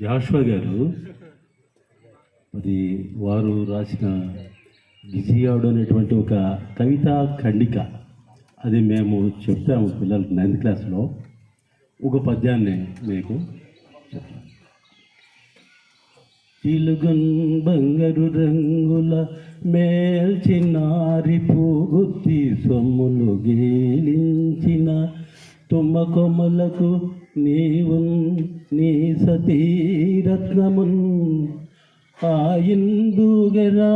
జాషువా గారు అది వారు రాసిన గిజియాడు అనేటువంటి ఒక కవితా ఖండిక. అది మేము చెప్తాము పిల్లలకి నైన్త్ క్లాస్లో ఒక పద్యాన్ని మీకు చెప్తాను. సిలుగన్ బంగారు రంగుల మేల్చినారి పూగుత్తి సొమ్ములు గేలించిన తుమ్మ కొమ్మలకు నీవు నీ సతీరత్నమున్ ఆయిందుగరా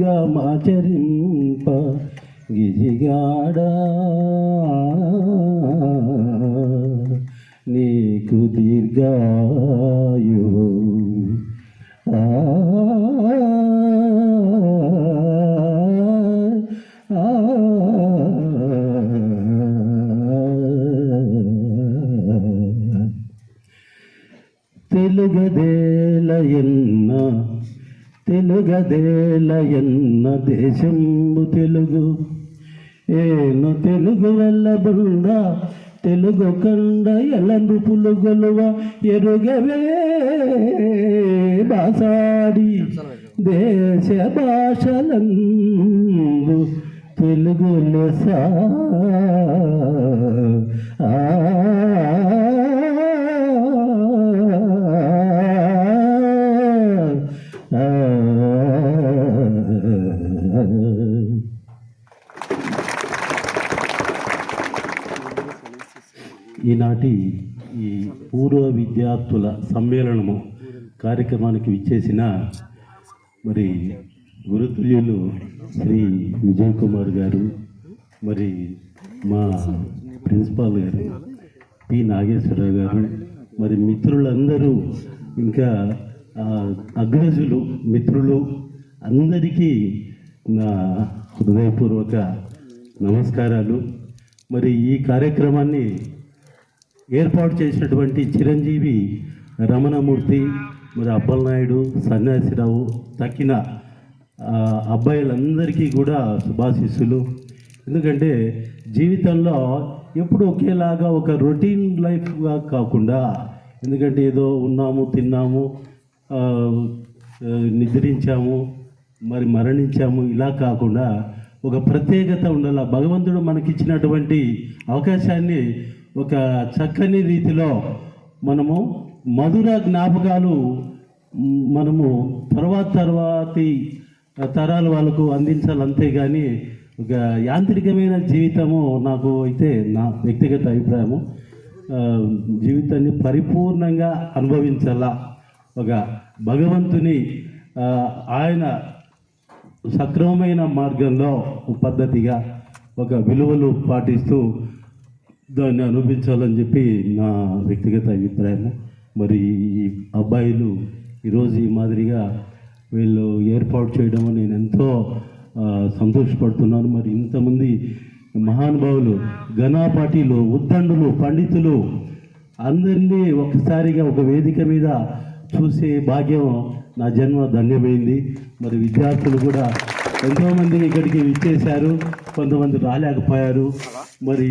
మీకుడిగా మాచరింప గిజిగాడా నీకు దీర్ఘాయు ఆ ఎన్న దేశంబు తెలుగు? ఏను తెలుగు వెళ్ళబుండ తెలుగు కండ ఎలందు పులుగొలువ ఎరుగవే బాసాడి. దేశ భాషలందు తెలుగు లెస ఆ ఈనాటి ఈ పూర్వ విద్యార్థుల సమ్మేళనము కార్యక్రమానికి విచ్చేసిన మరి గురుతుల్యులు శ్రీ విజయ్ కుమార్ గారు మరి మా ప్రిన్సిపాల్ గారు పి నాగేశ్వరరావు గారు మరి మిత్రులందరూ ఇంకా అగ్రజులు మిత్రులు అందరికీ నా హృదయపూర్వక నమస్కారాలు. మరి ఈ కార్యక్రమాన్ని ఏర్పాటు చేసినటువంటి చిరంజీవి రమణమూర్తి మరి అప్పలనాయుడు సన్యాసిరావు తక్కిన అబ్బాయిలందరికీ కూడా శుభాశిస్సులు. ఎందుకంటే జీవితంలో ఎప్పుడు ఒకేలాగా ఒక రొటీన్ లైఫ్గా కాకుండా ఎందుకంటే ఏదో ఉన్నాము తిన్నాము నిద్రించాము మరి మరణించాము. ఇలా కాకుండా ఒక ప్రత్యేకత ఉండాలి? భగవంతుడు మనకిచ్చినటువంటి అవకాశాన్ని ఒక చక్కని రీతిలో మనము మధుర జ్ఞాపకాలు మనము తర్వాత తర్వాతి తరాల వాళ్ళకు అందించాలి. అంతేగాని ఒక యాంత్రికమైన జీవితము నాకు అయితే నా వ్యక్తిగత అభిప్రాయము. జీవితాన్ని పరిపూర్ణంగా అనుభవించాలా? ఒక భగవంతుని ఆయన సక్రమమైన మార్గంలో పద్ధతిగా ఒక విలువలు పాటిస్తూ దాన్ని అనుభవించాలని చెప్పి నా వ్యక్తిగత అభిప్రాయము మరి ఈ అబ్బాయిలు ఈరోజు ఈ మాదిరిగా వీళ్ళు ఏర్పాటు చేయడం నేను ఎంతో సంతోషపడుతున్నాను. మరి ఇంతమంది మహానుభావులు ఘనాపాటీలు ఉద్దండులు పండితులు అందరినీ ఒకసారిగా ఒక వేదిక మీద చూసే భాగ్యం నా జన్మ ధన్యమైంది. మరి విద్యార్థులు కూడా ఎంతోమంది ఇక్కడికి విచ్చేశారు. కొంతమంది రాలేకపోయారు. మరి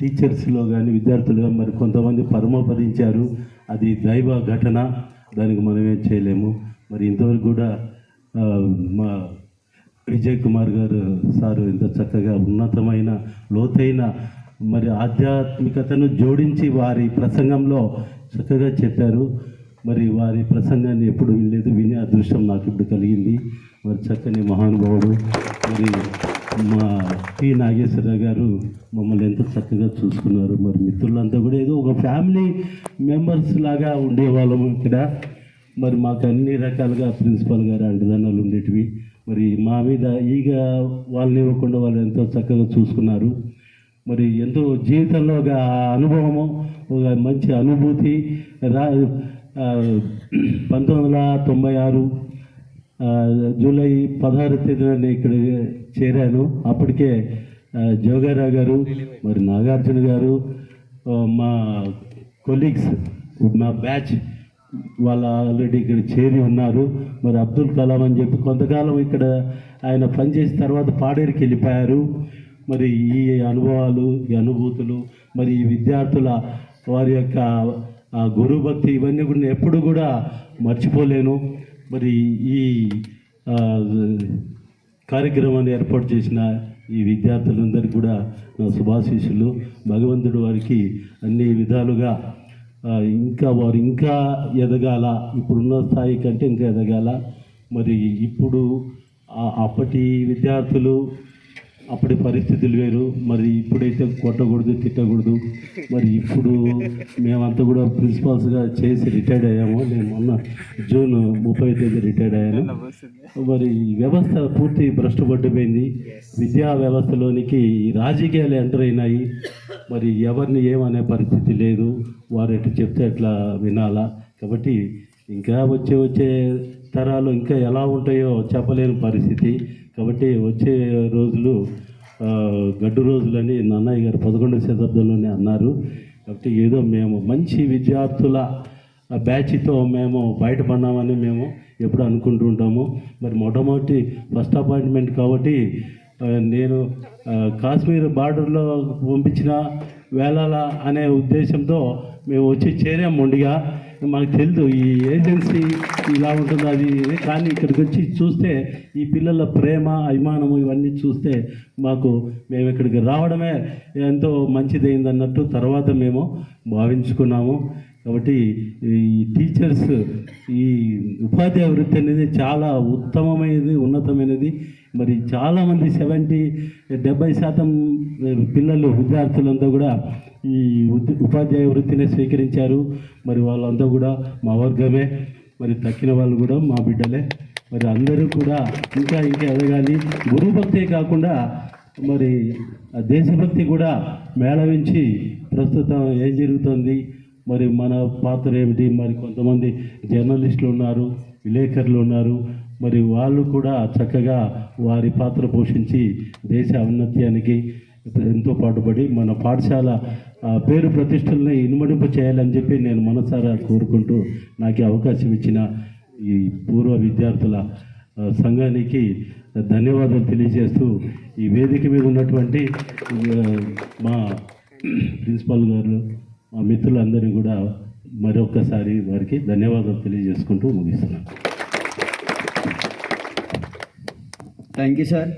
టీచర్స్లో కానీ విద్యార్థులుగా మరి కొంతమంది పరమపదించారు. అది దైవ ఘటన. దానికి మనం ఏం చేయలేము. మరి ఇంతవరకు కూడా మా విజయ్ కుమార్ గారు సారు ఎంత చక్కగా ఉన్నతమైన లోతైన మరి ఆధ్యాత్మికతను జోడించి వారి ప్రసంగంలో చక్కగా చెప్పారు. మరి వారి ప్రసంగాన్ని ఎప్పుడు వినలేదు వినే అదృష్టం నాకు ఇప్పుడు కలిగింది. మరి చక్కని మహానుభావుడు. మరి మా పి నాగేశ్వరరావు గారు మమ్మల్ని ఎంతో చక్కగా చూసుకున్నారు. మరి మిత్రులంతా కూడా ఏదో ఒక ఫ్యామిలీ మెంబర్స్ లాగా ఉండేవాళ్ళము ఇక్కడ. మరి మాకు అన్ని రకాలుగా ప్రిన్సిపల్ గారు అండదండలు ఉండేటివి. మరి మా మీద ఈగ వాళ్ళని ఇవ్వకుండా వాళ్ళు ఎంతో చక్కగా చూసుకున్నారు. మరి ఎంతో జీవితంలో ఒక అనుభవము ఒక మంచి అనుభూతి రా పంతొమ్మిది వందల తొంభై ఆరు జూలై పదహారు తేదీన నేను ఇక్కడ చేరాను. అప్పటికే జోగారావు గారు మరి నాగార్జున గారు మా కొలీగ్స్ మా బ్యాచ్ వాళ్ళు ఆల్రెడీ ఇక్కడ చేరి ఉన్నారు. మరి అబ్దుల్ కలాం అని చెప్పి కొంతకాలం ఇక్కడ ఆయన పనిచేసిన తర్వాత పాడేరుకి వెళ్ళిపోయారు. మరి ఈ అనుభవాలు ఈ అనుభూతులు మరి ఈ విద్యార్థుల వారి యొక్క ఆ గురువు భక్తి ఇవన్నీ కూడా నేను ఎప్పుడు కూడా మర్చిపోలేను. మరి ఈ కార్యక్రమాన్ని ఏర్పాటు చేసిన ఈ విద్యార్థులందరికీ కూడా నా శుభాశీస్సులు. భగవంతుడు వారికి అన్ని విధాలుగా ఇంకా వారు ఇంకా ఎదగాల ఇప్పుడున్న స్థాయి కంటే ఇంకా ఎదగాల. మరి ఇప్పుడు అప్పటి విద్యార్థులు అప్పటి పరిస్థితులు వేరు. మరి ఇప్పుడైతే కొట్టకూడదు తిట్టకూడదు. మరి ఇప్పుడు మేమంతా కూడా ప్రిన్సిపాల్స్గా చేసి రిటైర్డ్ అయ్యాము. నేను మొన్న జూన్ ముప్పై తేదీ రిటైర్డ్ అయ్యాను. మరి ఈ వ్యవస్థ పూర్తి భ్రష్టపడిపోయింది. విద్యా వ్యవస్థలోనికి రాజకీయాలు ఎంటర్ అయినాయి. మరి ఎవరిని ఏమనే పరిస్థితి లేదు. వారు ఎట్లా చెప్తే ఎట్లా వినాలా. కాబట్టి ఇంకా వచ్చే వచ్చే తరాలు ఇంకా ఎలా ఉంటాయో చెప్పలేని పరిస్థితి. కాబట్టి వచ్చే రోజులు గడ్డు రోజులని నాన్నయ్య గారు పదకొండవ శతాబ్దంలోనే అన్నారు. కాబట్టి ఏదో మేము మంచి విద్యార్థుల బ్యాచ్తో మేము బయటపడినామని మేము ఎప్పుడు అనుకుంటూ ఉంటాము. మరి మొట్టమొదటి ఫస్ట్ అపాయింట్మెంట్ కాబట్టి నేను కాశ్మీర్ బార్డర్లో పంపించిన వేళాల అనే ఉద్దేశంతో మేము వచ్చి చేరాం మొండిగా. మాకు తెలియదు ఈ ఏజెన్సీ ఇలా ఉంటుంది అది కానీ ఇక్కడికి వచ్చి చూస్తే ఈ పిల్లల ప్రేమ అభిమానము ఇవన్నీ చూస్తే మాకు మేము ఇక్కడికి రావడమే ఎంతో మంచిదైంది అన్నట్టు తర్వాత మేము భావించుకున్నాము. కాబట్టి ఈ టీచర్స్ ఈ ఉపాధ్యాయ వృత్తి అనేది చాలా ఉత్తమమైనది ఉన్నతమైనది. మరి చాలామంది సెవెంటీ డెబ్బై శాతం పిల్లలు విద్యార్థులంతా కూడా ఈ ఉద్- ఉపాధ్యాయ వృత్తిని స్వీకరించారు. మరి వాళ్ళంతా కూడా మా వర్గమే. మరి తక్కిన వాళ్ళు కూడా మా బిడ్డలే. మరి అందరూ కూడా ఇంకా ఇంకా ఎదగాలి గురుభక్తే కాకుండా మరి దేశభక్తి కూడా మేళవించి ప్రస్తుతం ఏం జరుగుతుంది? మరి మన పాత్ర ఏమిటి? మరి కొంతమంది జర్నలిస్టులు ఉన్నారు విలేకరులు ఉన్నారు. మరి వాళ్ళు కూడా చక్కగా వారి పాత్ర పోషించి దేశ ఔన్నత్యానికి ఎంతో పాటుపడి మన పాఠశాల ఆ, పేరు ప్రతిష్టలను ఇనుమడింపు చేయాలని చెప్పి నేను మనసారా కోరుకుంటూ నాకు అవకాశం ఇచ్చిన ఈ పూర్వ విద్యార్థుల సంఘానికి ధన్యవాదాలు తెలియజేస్తూ ఈ వేదిక మీద ఉన్నటువంటి మా ప్రిన్సిపాల్ గారు మా మిత్రులందరినీ కూడా మరొకసారి వారికి ధన్యవాదాలు తెలియజేసుకుంటూ ముగిస్తున్నాను. Thank you sir